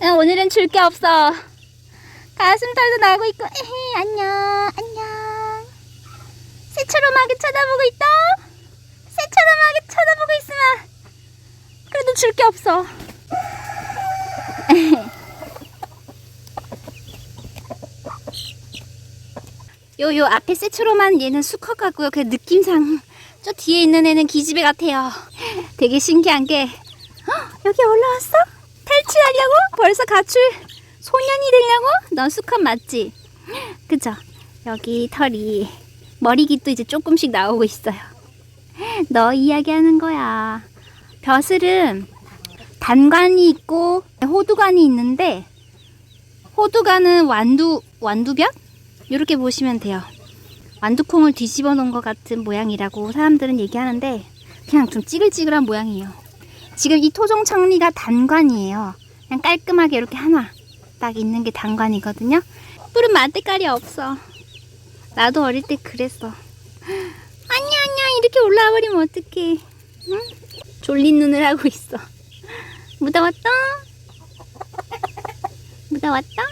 오늘은 줄 게 없어. 가슴털도 나고 있고, 에헤, 안녕, 안녕. 새처럼하게 쳐다보고 있다. 새처럼하게 쳐다보고 있으면 그래도 줄 게 없어. 요, 요 앞에 새초롬한 얘는 수컷 같고요. 그 느낌상 저 뒤에 있는 애는 기집애 같아요. 되게 신기한 게 헉, 여기 올라왔어? 벌써 가출 소년이 되려고? 넌 수컷 맞지? 그죠? 여기 털이 머리깃도 이제 조금씩 나오고 있어요. 너 이야기하는 거야. 벼슬은 단관이 있고 호두관이 있는데 호두관은 완두 완두벼? 이렇게 보시면 돼요. 완두콩을 뒤집어 놓은 것 같은 모양이라고 사람들은 얘기하는데 그냥 좀 찌글찌글한 모양이에요. 지금 이 토종 청리가 단관이에요. 그냥 깔끔하게 이렇게 하나 딱 있는 게 단관이거든요. 뿔은 맛대깔이 없어. 나도 어릴 때 그랬어. 아니야 아니야 이렇게 올라와 버리면 어떡해. 응? 졸린 눈을 하고 있어. 무더웠다. 무더웠다.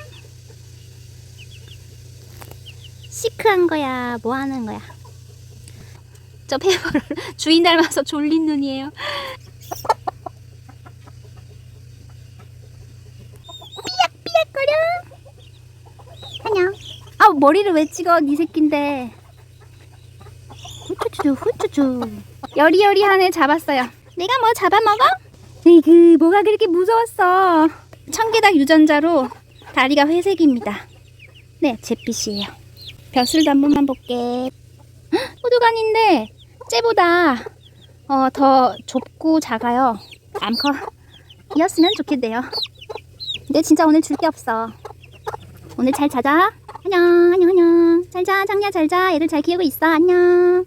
시크한 거야? 뭐 하는 거야? 저 페퍼를 주인 닮아서 졸린 눈이에요. 삐약삐약거려. 안녕. 아 머리를 왜 찍어? 네 새끼인데. 후추추 후추추. 여리여리한 애 잡았어요. 내가 뭐 잡아먹어? 에이그 뭐가 그렇게 무서웠어. 청계닭 유전자로 다리가 회색입니다. 네, 잿빛이에요. 벼슬도 한 번만 볼게. 헉, 호두간인데 쟤보다 어, 더 좁고 작아요. 암컷이었으면 좋겠네요. 근데 진짜 오늘 줄 게 없어. 오늘 잘 자자. 안녕, 안녕, 안녕. 잘 자, 장야 잘 자. 애들 잘 키우고 있어. 안녕.